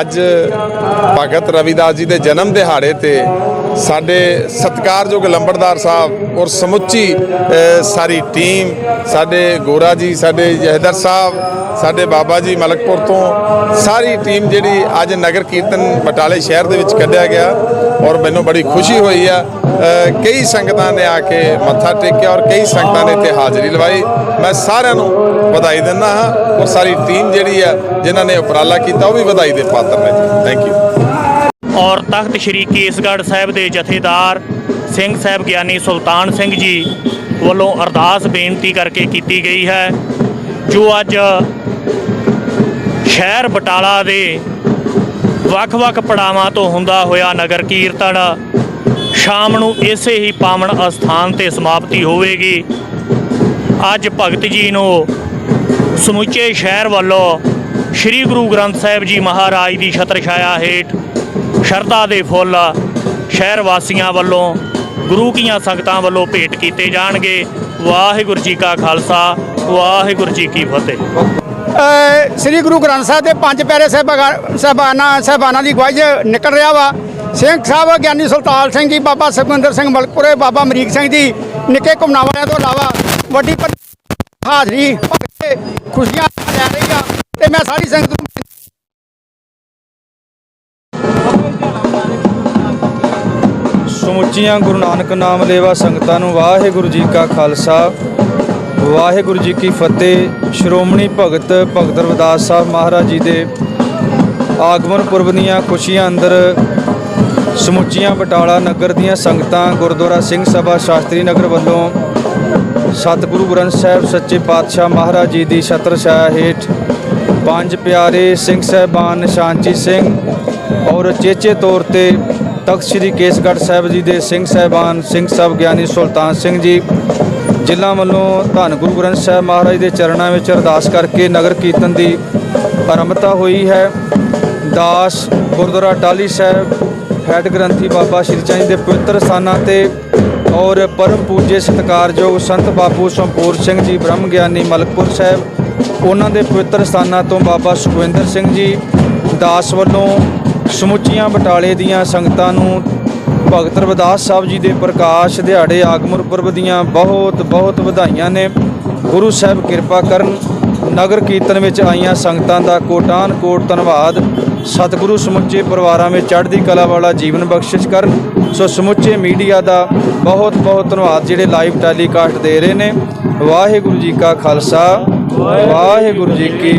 ਅੱਜ ਭਗਤ ਰਵਿਦਾਸ ਜੀ ਦੇ ਜਨਮ ਦਿਹਾੜੇ ਤੇ ਸਾਡੇ ਸਤਿਕਾਰਯੋਗ ਲੰਬੜਦਾਰ ਸਾਹਿਬ ਔਰ ਸਮੁੱਚੀ ਸਾਰੀ ਟੀਮ, ਸਾਡੇ ਗੋਰਾ ਜੀ, ਸਾਡੇ ਜਹਦਰ ਸਾਹਿਬ, ਸਾਡੇ ਬਾਬਾ ਜੀ ਮਲਕਪੁਰ ਤੋਂ ਸਾਰੀ ਟੀਮ ਜਿਹੜੀ ਅੱਜ ਨਗਰ ਕੀਰਤਨ ਬਟਾਲੇ ਸ਼ਹਿਰ ਦੇ ਵਿੱਚ ਕੱਢਿਆ ਗਿਆ। ਔਰ ਮੈਨੂੰ ਬੜੀ ਖੁਸ਼ੀ ਹੋਈ ਆ। ਕਈ ਸੰਗਤਾਂ ਨੇ ਆ ਕੇ ਮੱਥਾ ਟੇਕਿਆ ਔਰ ਕਈ ਸੰਗਤਾਂ ਨੇ ਇੱਥੇ ਹਾਜ਼ਰੀ ਲਵਾਈ। ਮੈਂ ਸਾਰਿਆਂ ਨੂੰ ਵਧਾਈ ਦਿੰਦਾ ਹਾਂ ਔਰ ਸਾਰੀ ਟੀਮ ਜਿਹੜੀ ਆ, ਜਿਨ੍ਹਾਂ ਨੇ ਉਪਰਾਲਾ ਕੀਤਾ, ਉਹ ਵੀ ਵਧਾਈ ਦੇ ਪਾਤਰ ਨੇ ਜੀ। ਥੈਂਕ ਯੂ ਔਰ ਤਖਤ ਸ੍ਰੀ ਕੇਸਗੜ੍ਹ ਸਾਹਿਬ ਦੇ ਜਥੇਦਾਰ ਸਿੰਘ ਸਾਹਿਬ ਗਿਆਨੀ ਸੁਲਤਾਨ ਸਿੰਘ ਜੀ ਵੱਲੋਂ ਅਰਦਾਸ ਬੇਨਤੀ ਕਰਕੇ ਕੀਤੀ ਗਈ ਹੈ। ਜੋ ਅੱਜ ਸ਼ਹਿਰ ਬਟਾਲਾ ਦੇ ਵੱਖ-ਵੱਖ ਪੜਾਵਾਂ ਤੋਂ ਹੁੰਦਾ ਹੋਇਆ ਨਗਰ ਕੀਰਤਨ ਸ਼ਾਮ ਨੂੰ ਇਸੇ ਹੀ ਪਾਵਨ ਅਸਥਾਨ ਤੇ ਸਮਾਪਤੀ ਹੋਵੇਗੀ। ਅੱਜ ਭਗਤ ਜੀ ਨੂੰ ਸਮੁੱਚੇ ਸ਼ਹਿਰ ਵੱਲੋਂ ਸ੍ਰੀ ਗੁਰੂ ਗ੍ਰੰਥ ਸਾਹਿਬ ਜੀ ਮਹਾਰਾਜ ਦੀ ਛਤਰ ਛਾਇਆ ਹੇਠ ਸ਼ਰਧਾ ਦੇ ਫੁੱਲ ਸ਼ਹਿਰ ਵਾਸੀਆਂ ਵੱਲੋਂ, ਗੁਰੂ ਕੀਆਂ ਸੰਗਤਾਂ ਵੱਲੋਂ ਭੇਟ ਕੀਤੇ ਜਾਣਗੇ। ਵਾਹਿਗੁਰੂ ਜੀ ਕਾ ਖਾਲਸਾ, ਵਾਹਿਗੁਰੂ ਜੀ ਕੀ ਫਤਿਹ। ਸ੍ਰੀ ਗੁਰੂ ਗ੍ਰੰਥ ਸਾਹਿਬ ਦੇ ਪੰਜ ਪਿਆਰੇ ਸਾਹਿਬਾਨ ਸਾਹਿਬਾਨਾਂ ਸਾਹਿਬਾਨਾਂ ਦੀ ਗਵਾਹੀ 'ਚ ਨਿਕਲ ਰਿਹਾ ਵਾ। ਸਿੰਘ ਸਾਹਿਬ, ਗਿਆਨੀ ਸੁਲਤਾਨ ਸਿੰਘ ਜੀ, ਬਾਬਾ ਸੁਖਵਿੰਦਰ ਸਿੰਘ ਮਲਕਪੁਰੇ, ਬਾਬਾ ਅਮਰੀਕ ਸਿੰਘ ਜੀ, ਨਿੱਕੇ ਘੁੰਮਣਾ ਵਾਲਿਆਂ ਤੋਂ ਇਲਾਵਾ ਵੱਡੀ ਹਾਜ਼ਰੀ ਭਰ ਕੇ ਖੁਸ਼ੀਆਂ ਲੈ ਰਹੀ ਆ ਤੇ ਮੈਂ ਸਾਰੀ ਸੰਗਤ ਨੂੰ ਸਮੁੱਚੀਆਂ ਗੁਰੂ ਨਾਨਕ ਨਾਮ ਲੇਵਾ ਸੰਗਤਾਂ ਨੂੰ ਵਾਹਿਗੁਰੂ ਜੀ ਕਾ ਖਾਲਸਾ। ਵਾਹਿਗੁਰੂ ਜੀ ਕੀ ਫਤਿਹ। ਸ਼੍ਰੋਮਣੀ ਭਗਤ ਭਗਤ ਰਵਿਦਾਸ ਸਾਹਿਬ ਮਹਾਰਾਜ ਜੀ ਦੇ ਆਗਮਨ ਪੁਰਬ ਦੀਆਂ ਖੁਸ਼ੀਆਂ ਅੰਦਰ ਸਮੁੱਚੀਆਂ ਬਟਾਲਾ ਨਗਰ ਦੀਆਂ ਸੰਗਤਾਂ, ਗੁਰਦੁਆਰਾ ਸਿੰਘ ਸਭਾ, ਸ਼ਾਸਤਰੀ ਨਗਰ ਵੱਲੋਂ ਸਤਿਗੁਰੂ ਗ੍ਰੰਥ ਸਾਹਿਬ ਸੱਚੇ ਪਾਤਸ਼ਾਹ ਮਹਾਰਾਜ ਜੀ ਦੀ ਛਤਰ ਛਾਇਆ ਹੇਠ ਪੰਜ ਪਿਆਰੇ ਸਿੰਘ ਸਾਹਿਬਾਨ ਨਿਸ਼ਾਨਚੀ ਸਿੰਘ ਔਰ ਚੇਚੇ ਤੌਰ ਤੇ ਤਖਤ ਸ੍ਰੀ ਕੇਸਗੜ੍ਹ ਸਾਹਿਬ ਜੀ ਦੇ ਸਿੰਘ ਸਾਹਿਬਾਨ, ਸਿੰਘ ਸਾਹਿਬ ਗਿਆਨੀ ਸੁਲਤਾਨ ਸਿੰਘ ਜੀ ਜ਼ਿਲ੍ਹਾ ਵੱਲੋਂ ਧੰਨ ਗੁਰੂ ਗ੍ਰੰਥ ਸਾਹਿਬ ਮਹਾਰਾਜ ਦੇ ਚਰਨਾਂ ਵਿੱਚ ਅਰਦਾਸ ਕਰਕੇ ਨਗਰ ਕੀਰਤਨ ਦੀ ਆਰੰਭਤਾ ਹੋਈ ਹੈ। ਦਾਸ ਗੁਰਦੁਆਰਾ ਟਾਲੀ ਸਾਹਿਬ, ਹੈਡ ਗ੍ਰੰਥੀ ਬਾਬਾ ਸ਼੍ਰੀ ਚੰਦ ਦੇ ਪਵਿੱਤਰ ਸਥਾਨਾਂ ਤੇ ਔਰ ਪਰਮ ਪੂਜੇ ਸਤਿਕਾਰਯੋਗ ਸੰਤ ਬਾਪੂ ਸੰਪੂਰ ਸਿੰਘ ਜੀ, ਬ੍ਰਹਮ ਗਿਆਨੀ ਮਲਕਪੁਰ ਸਾਹਿਬ, ਉਹਨਾਂ ਦੇ ਪਵਿੱਤਰ ਸਥਾਨਾਂ ਤੋਂ ਬਾਬਾ ਸੁਖਵਿੰਦਰ ਸਿੰਘ ਜੀ, ਦਾਸ ਵੱਲੋਂ ਸਮੁੱਚੀਆਂ ਬਟਾਲੇ ਦੀਆਂ ਸੰਗਤਾਂ ਨੂੰ ਭਗਤ ਰਵਿਦਾਸ ਸਾਹਿਬ ਜੀ ਦੇ ਪ੍ਰਕਾਸ਼ ਦਿਹਾੜੇ ਆਗਮਨ ਪੁਰਬ ਦੀਆਂ ਬਹੁਤ ਬਹੁਤ ਵਧਾਈਆਂ ਨੇ। ਗੁਰੂ ਸਾਹਿਬ ਕਿਰਪਾ ਕਰਨ ਨਗਰ ਕੀਰਤਨ ਵਿੱਚ ਆਈਆਂ ਸੰਗਤਾਂ ਦਾ ਕੋਟਾਨ ਕੋਟ ਧੰਨਵਾਦ। ਸਤਿਗੁਰੂ ਸਮੁੱਚੇ ਪਰਿਵਾਰਾਂ ਵਿੱਚ ਚੜ੍ਹਦੀ ਕਲਾ ਵਾਲਾ ਜੀਵਨ ਬਖਸ਼ਿਸ਼ ਕਰਨ। ਸੋ ਸਮੁੱਚੇ ਮੀਡੀਆ ਦਾ ਬਹੁਤ ਬਹੁਤ ਧੰਨਵਾਦ ਜਿਹੜੇ ਲਾਈਵ ਟੈਲੀਕਾਸਟ ਦੇ ਰਹੇ ਨੇ। ਵਾਹਿਗੁਰੂ ਜੀ ਕਾ ਖਾਲਸਾ, ਵਾਹਿਗੁਰੂ ਜੀ ਕੀ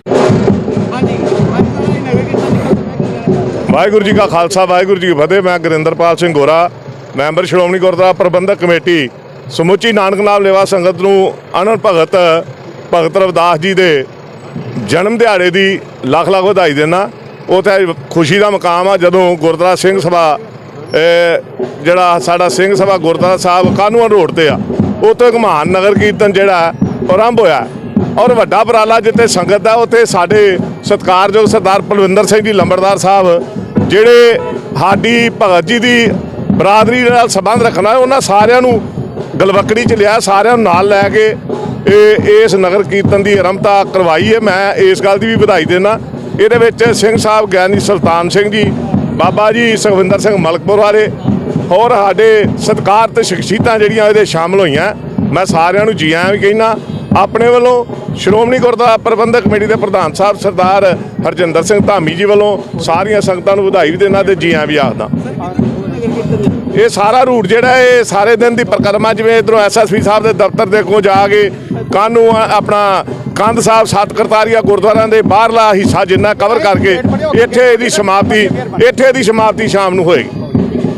ਵਾਹਿਗੁਰੂ ਜੀ ਕਾ ਖਾਲਸਾ ਵਾਹਿਗੁਰੂ ਜੀ ਕੀ ਫਤਿਹ। ਮੈਂ ਗੁਰਿੰਦਰਪਾਲ ਸਿੰਘ ਗੋਰਾ ਮੈਂਬਰ ਸ਼੍ਰੋਮਣੀ ਗੁਰਦੁਆਰਾ ਪ੍ਰਬੰਧਕ ਕਮੇਟੀ ਸਮੁੱਚੀ ਨਾਨਕ ਨਾਮ ਲੇਵਾ ਸੰਗਤ ਨੂੰ ਆਨੰਦ ਭਗਤ ਭਗਤ ਰਵਦਾਸ ਜੀ ਦੇ ਜਨਮ ਦਿਹਾੜੇ ਦੀ ਲੱਖ ਲੱਖ ਵਧਾਈ ਦੇਣਾ ਉਹ ਤਾਂ ਖੁਸ਼ੀ ਦਾ ਮਕਾਮ ਆ ਜਦੋਂ ਗੁਰਦੁਆਰਾ ਸਿੰਘ ਸਭਾ ਜਿਹੜਾ ਸਾਡਾ ਸਿੰਘ ਸਭਾ ਗੁਰਦੁਆਰਾ ਸਾਹਿਬ ਕਾਨੂੰਨ ਰੋਡ ਤੇ ਆ। ਉੱਥੇ ਇੱਕ ਮਹਾਨ ਨਗਰ ਕੀਰਤਨ ਜਿਹੜਾ ਹੈ, ਆਰੰਭ ਹੋਇਆ। ਔਰ ਵੱਡਾ ਉਪਰਾਲਾ ਜਿੱਥੇ ਸੰਗਤ ਦਾ ਉੱਥੇ ਸਾਡੇ ਸਤਿਕਾਰਯੋਗ ਸਰਦਾਰ ਪਲਵਿੰਦਰ ਸਿੰਘ ਜੀ ਲੰਬੜਦਾਰ ਸਾਹਿਬ ਜਿਹੜੇ ਸਾਡੀ ਭਗਤ ਜੀ ਦੀ ਬਰਾਦਰੀ ਨਾਲ ਸੰਬੰਧ ਰੱਖਣਾ ਉਹਨਾਂ ਸਾਰਿਆਂ ਨੂੰ ਗਲਵਕੜੀ ਚ ਲਿਆ, ਸਾਰਿਆਂ ਨੂੰ ਨਾਲ ਲੈ ਕੇ ਇਹ ਇਸ ਨਗਰ ਕੀਰਤਨ ਦੀ ਆਰੰਭਤਾ ਕਰਵਾਈ ਹੈ। ਮੈਂ ਇਸ ਗੱਲ ਦੀ ਵੀ ਵਧਾਈ ਦੇਣਾ ਇਹਦੇ ਵਿੱਚ ਸਿੰਘ ਸਾਹਿਬ ਗਿਆਨੀ ਸੁਲਤਾਨ ਸਿੰਘ ਜੀ, ਬਾਬਾ ਜੀ ਸੁਖਵਿੰਦਰ ਸਿੰਘ ਮਲਕਪੁਰ ਵਾਲੇ ਹੋਰ ਸਾਡੇ ਸਤਿਕਾਰ ਤੇ ਸ਼ਖਸੀਅਤਾਂ ਜਿਹੜੀਆਂ ਇਹਦੇ ਸ਼ਾਮਲ ਹੋਈਆਂ, ਮੈਂ ਸਾਰਿਆਂ ਨੂੰ ਜੀ ਆਇਆਂ ਵੀ ਕਹਿਣਾ ਆਪਣੇ ਵੱਲੋਂ ਸ਼੍ਰੋਮਣੀ ਗੁਰਦੁਆਰਾ ਪ੍ਰਬੰਧਕ ਕਮੇਟੀ ਦੇ ਪ੍ਰਧਾਨ ਸਾਹਿਬ ਸਰਦਾਰ ਹਰਜਿੰਦਰ ਸਿੰਘ ਧਾਮੀ ਜੀ ਵੱਲੋਂ ਸਾਰੀਆਂ ਸੰਗਤਾਂ ਨੂੰ ਵਧਾਈ ਵੀ ਦੇਣਾ ਤੇ ਜੀਆਂ ਵੀ ਆਖਦਾ। ਇਹ ਸਾਰਾ ਰੂਟ ਜਿਹੜਾ ਇਹ ਸਾਰੇ ਦਿਨ ਦੀ ਪਰਿਕਰਮਾ, ਜਿਵੇਂ ਇਧਰੋਂ ਐਸਐਸਪੀ ਸਾਹਿਬ ਦੇ ਦਫ਼ਤਰ ਦੇ ਕੋਲ ਜਾ ਕੇ ਕਾਨੂੰ ਆਪਣਾ ਕੰਧ ਸਾਹਿਬ ਸੱਤ ਕਰਤਾਰੀਆ ਗੁਰਦੁਆਰਿਆਂ ਦੇ ਬਾਹਰਲਾ ਹਿੱਸਾ ਜਿੰਨਾ ਕਵਰ ਕਰਕੇ, ਇੱਥੇ ਇਹਦੀ ਸਮਾਪਤੀ, ਇੱਥੇ ਇਹਦੀ ਸਮਾਪਤੀ ਸ਼ਾਮ ਨੂੰ ਹੋਏਗੀ।